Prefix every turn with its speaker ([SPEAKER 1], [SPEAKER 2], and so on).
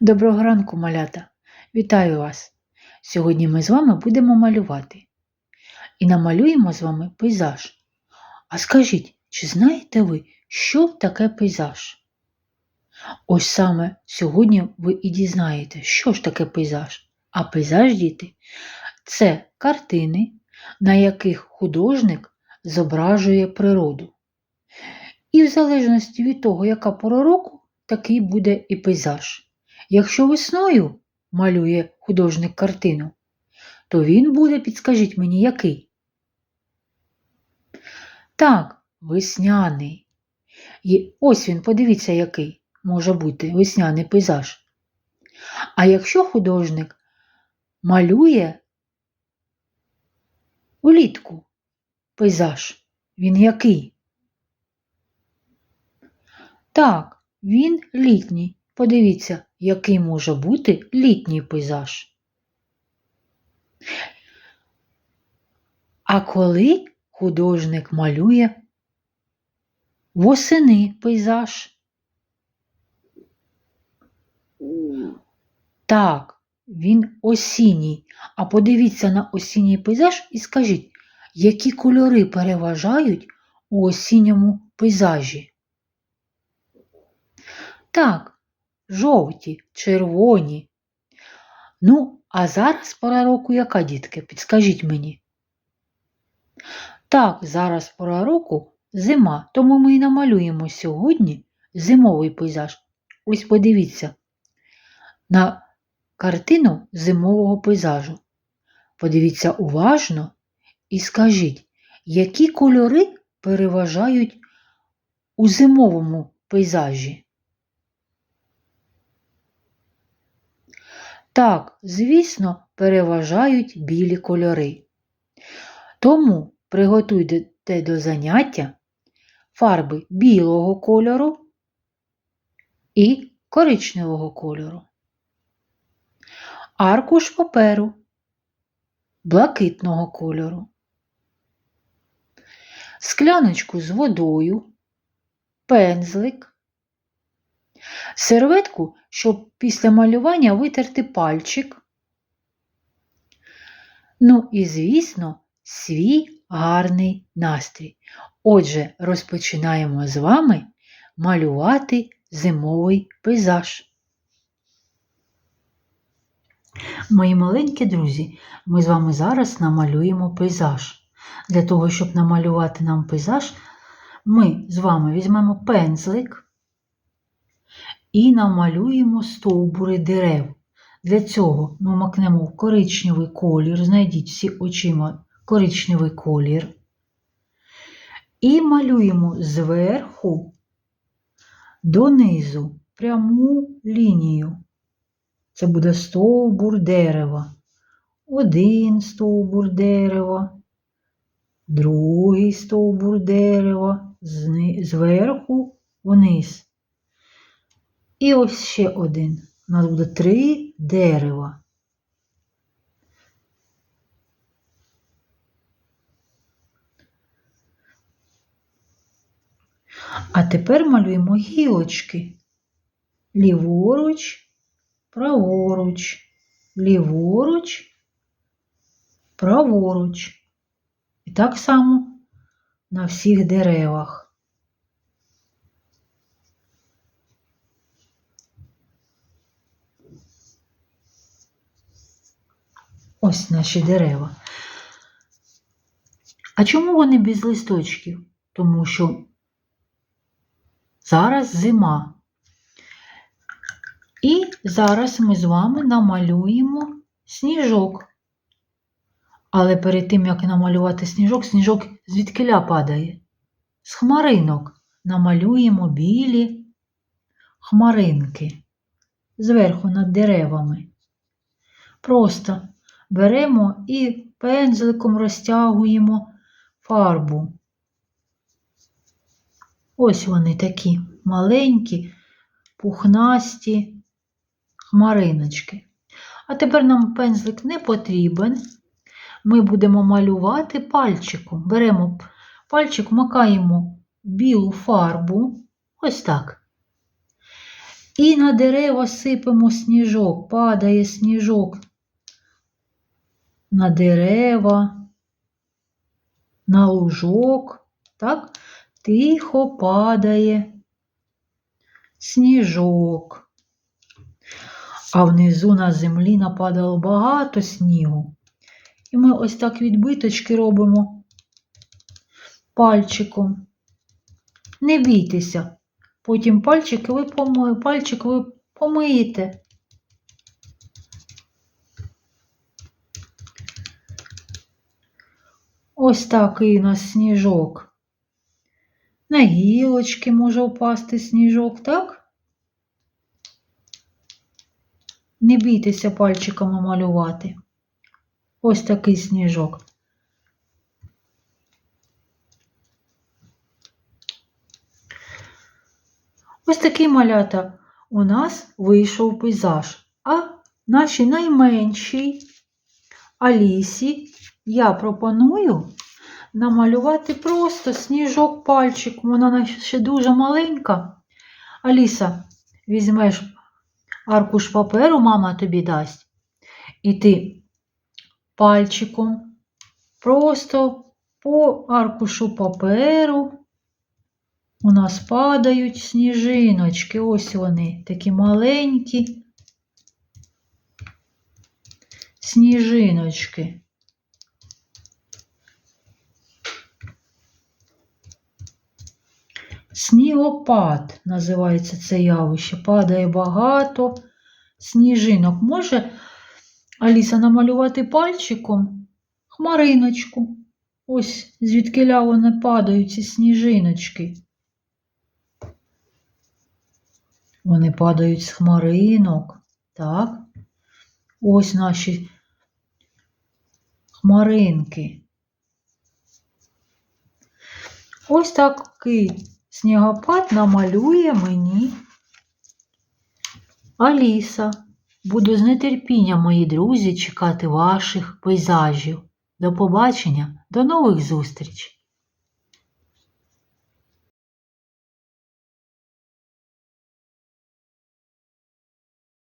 [SPEAKER 1] Доброго ранку, малята! Вітаю вас! Сьогодні ми з вами будемо малювати. І намалюємо з вами пейзаж. А скажіть, чи знаєте ви, що таке пейзаж? Ось саме сьогодні ви і дізнаєте, що ж таке пейзаж. А пейзаж, діти, це картини, на яких художник зображує природу. І в залежності від того, яка пора року, такий буде і пейзаж. Якщо весною малює художник картину, то він буде, підскажіть мені, який? Так, весняний. І ось він, подивіться, який може бути весняний пейзаж. А якщо художник малює улітку пейзаж, він який? Так, він літній. Подивіться, який може бути літній пейзаж. А коли художник малює восени пейзаж? Так, він осінній. А подивіться на осінній пейзаж і скажіть, які кольори переважають у осінньому пейзажі? Так, жовті, червоні. Ну, а зараз пора року яка, дітки? Підскажіть мені. Так, зараз пора року зима, тому ми і намалюємо сьогодні зимовий пейзаж. Ось подивіться на картину зимового пейзажу. Подивіться уважно і скажіть, які кольори переважають у зимовому пейзажі? Так, звісно, переважають білі кольори. Тому приготуйте до заняття фарби білого кольору і коричневого кольору, аркуш паперу блакитного кольору, скляночку з водою, пензлик, серветку, щоб після малювання витерти пальчик. Ну і, звісно, свій гарний настрій. Отже, розпочинаємо з вами малювати зимовий пейзаж. Мої маленькі друзі, ми з вами зараз намалюємо пейзаж. Для того, щоб намалювати нам пейзаж, ми з вами візьмемо пензлик і намалюємо стовбури дерев. Для цього ми макнемо коричневий колір, знайдіть всі очима коричневий колір. І малюємо зверху донизу пряму лінію. Це буде стовбур дерева. Один стовбур дерева, другий стовбур дерева, зверху вниз. І ось ще один. У нас буде три дерева. А тепер малюємо гілочки. Ліворуч, праворуч, ліворуч, праворуч. І так само на всіх деревах. Ось наші дерева. А чому вони без листочків? Тому що зараз зима. І зараз ми з вами намалюємо сніжок. Але перед тим, як намалювати сніжок, сніжок звідкиля падає. З хмаринок намалюємо білі хмаринки зверху над деревами. Просто беремо і пензликом розтягуємо фарбу. Ось вони такі маленькі, пухнасті хмариночки. А тепер нам пензлик не потрібен. Ми будемо малювати пальчиком. Беремо пальчик, макаємо білу фарбу, ось так. І на дерева сипемо сніжок, падає сніжок. На дерева, на лужок, так? Тихо падає сніжок. А внизу на землі нападало багато снігу. І ми ось так відбиточки робимо пальчиком. Не бійтеся. Потім пальчики ви пальчик ви помиєте. Ось такий у нас сніжок. На гілочки може впасти сніжок, так? Не бійтеся пальчиками малювати. Ось такий сніжок. Ось такий малята у нас вийшов пейзаж. А нашій найменшій Алісі я пропоную намалювати просто сніжок пальчик. Вона ще дуже маленька. Аліса, візьмеш аркуш паперу, мама тобі дасть. І ти пальчиком просто по аркушу паперу у нас падають сніжиночки. Ось вони, такі маленькі сніжиночки. Снігопад називається це явище. Падає багато сніжинок. Може Аліса намалювати пальчиком хмариночку. Ось звідкиля вони падають ці сніжиночки. Вони падають з хмаринок. Так. Ось наші хмаринки. Ось такий снігопад намалює мені Аліса. Буду з нетерпінням, мої друзі, чекати ваших пейзажів. До побачення, до нових зустрічей!